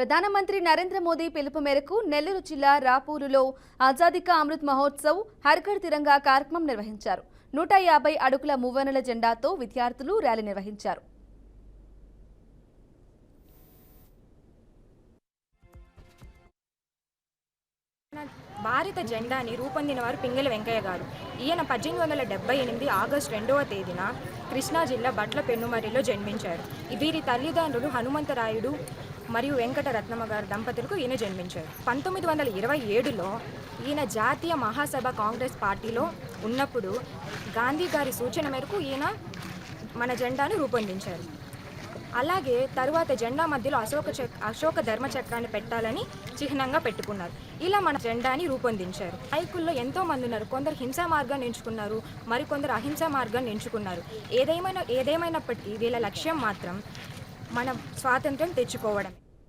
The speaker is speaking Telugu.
ప్రధానమంత్రి నరేంద్ర మోదీ పిలుపు మేరకు నెల్లూరు జిల్లా రాపూరులో ఆజాదికా అమృత్ మహోత్సవ్ హర్ఘర్ తిరంగా కార్యక్రమం నిర్వహించారు. నూట యాభై అడుగుల మూవనెల జెండాతో విద్యార్థులు ర్యాలీ నిర్వహించారు. భారత జెండాని రూపొందిన వారు పింగళి వెంకయ్య గారు. ఈయన పద్దెనిమిది వందల డెబ్బై ఎనిమిది ఆగస్టు రెండవ తేదీన కృష్ణా జిల్లా బట్ల పెన్నుమరిలో జన్మించారు. వీరి తల్లిదండ్రులు హనుమంతరాయుడు మరియు వెంకటరత్నమ్మ గారు దంపతులకు ఈయన జన్మించారు. పంతొమ్మిది వందల ఇరవై ఏడులో ఈయన జాతీయ మహాసభ కాంగ్రెస్ పార్టీలో ఉన్నప్పుడు గాంధీ గారి సూచన మేరకు ఈయన మన జెండాను రూపొందించారు. అలాగే తరువాత జెండా మధ్యలో అశోక చక్ అశోక ధర్మ చక్రాన్ని పెట్టాలని చిహ్నంగా పెట్టుకున్నారు. ఇలా మన జెండాని రూపొందించారు. నాయకుల్లో ఎంతో మంది ఉన్నారు. కొందరు హింసా మార్గాన్ని ఎంచుకున్నారు. మరికొందరు అహింసా మార్గాన్ని ఎంచుకున్నారు. ఏదేమైనా ఏదేమైనప్పటికీ వీళ్ళ లక్ష్యం మాత్రం మనం స్వాతంత్రం తెచ్చుకోవడం